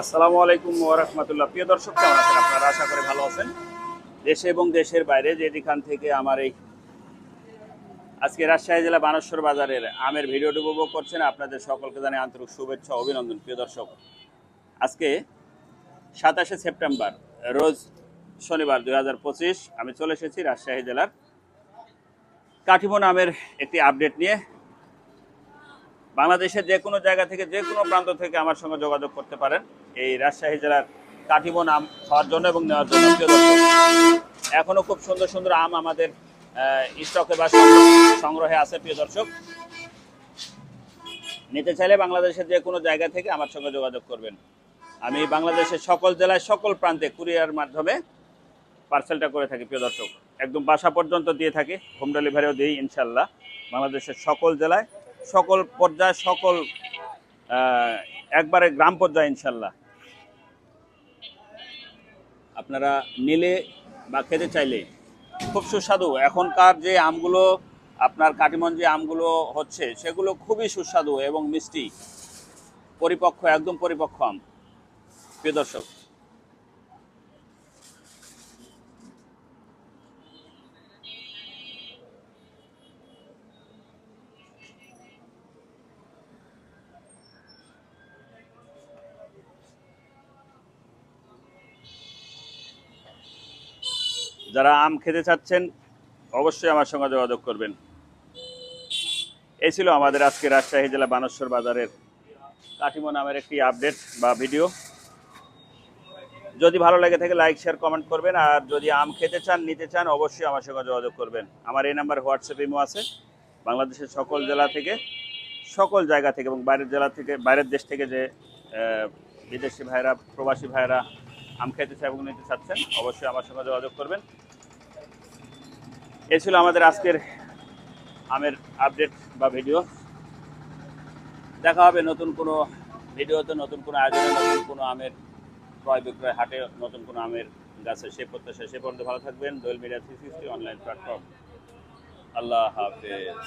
আসসালামু আলাইকুম ওরহমতুল্লাহ প্রিয় দর্শক, কেমন আছেন আপনারা? আশা করে ভালো আছেন। দেশে এবং দেশের বাইরে যেখান থেকে আমার এই আজকে রাজশাহী জেলা বানেশ্বর বাজারের আমের ভিডিওটি উপভোগ করছেন, আপনাদের সকলকে জানাই আন্তরিক শুভেচ্ছা, অভিনন্দন, প্রিয় দর্শক। আজকে সাতাশে সেপ্টেম্বর, রোজ শনিবার দুই হাজার পঁচিশ, আমি চলে এসেছি রাজশাহী জেলার কাঠিমো নামের একটি আপডেট নিয়ে। বাংলাদেশের যে কোনো জায়গা থেকে, যে কোনো প্রান্ত থেকে আমার সঙ্গে যোগাযোগ করতে পারেন। এই রাজশাহী জেলার কাঠিমো আম খাওয়ার জন্য এবং নেওয়ার জন্য প্রিয় দর্শক, এখনও খুব সুন্দর সুন্দর আম আমাদের স্টকে বা সংগ্রহে আছে প্রিয় দর্শক। নিতে চাইলে বাংলাদেশের যে কোনো জায়গা থেকে আমার সঙ্গে যোগাযোগ করবেন। আমি বাংলাদেশের সকল জেলায় সকল প্রান্তে কুরিয়ার মাধ্যমে পার্সেলটা করে থাকি প্রিয় দর্শক। একদম বাসা পর্যন্ত দিয়ে থাকি, হোম ডেলিভারিও দিই ইনশাল্লাহ বাংলাদেশের সকল জেলায় সকল পর্যায়ে, সকল একবারে গ্রাম পর্যায়ে ইনশাল্লাহ। আপনারা নিলে বা খেতে চাইলে খুব সুস্বাদু। এখনকার যে আমগুলো, আপনার কাটিমন যে আমগুলো হচ্ছে, সেগুলো খুবই সুস্বাদু এবং মিষ্টি। পরিপক্ক, একদম পরিপক্ক আম। প্রিয় দর্শক যারা আম খেতে চাচ্ছেন, অবশ্যই আমার সঙ্গে যোগাযোগ করবেন। এই ছিল আমাদের আজকে রাজশাহী জেলা বানেশ্বর বাজারের কাঠিমো নামের একটি আপডেট বা ভিডিও। যদি ভালো লাগে থাকে, লাইক শেয়ার কমেন্ট করবেন। আর যদি আম খেতে চান, নিতে চান, অবশ্যই আমার সঙ্গে যোগাযোগ করবেন। আমার এই নাম্বার হোয়াটসঅ্যাপ ইমো আছে। বাংলাদেশের সকল জেলা থেকে, সকল জায়গা থেকে এবং বাইরের জেলা থেকে, বাইরের দেশ থেকে যে বিদেশি ভাইরা, প্রবাসী ভাইরা আম খেতে চায় এবং নিতে চাচ্ছেন, অবশ্যই আমার সঙ্গে যোগাযোগ করবেন। এই ছিল আমাদের আজকের আমের আপডেট বা ভিডিও দেখা হবে নতুন কোনো ভিডিওতে নতুন কোনো আয়োজনে, নতুন কোনো আমের ক্রয় বিক্রয় হাটে, নতুন কোনো আমের গাছে সে প্রত্যাশা, সে পর্যন্ত ভালো থাকবেন। Doel media three online platform আল্লাহ হাফেজ।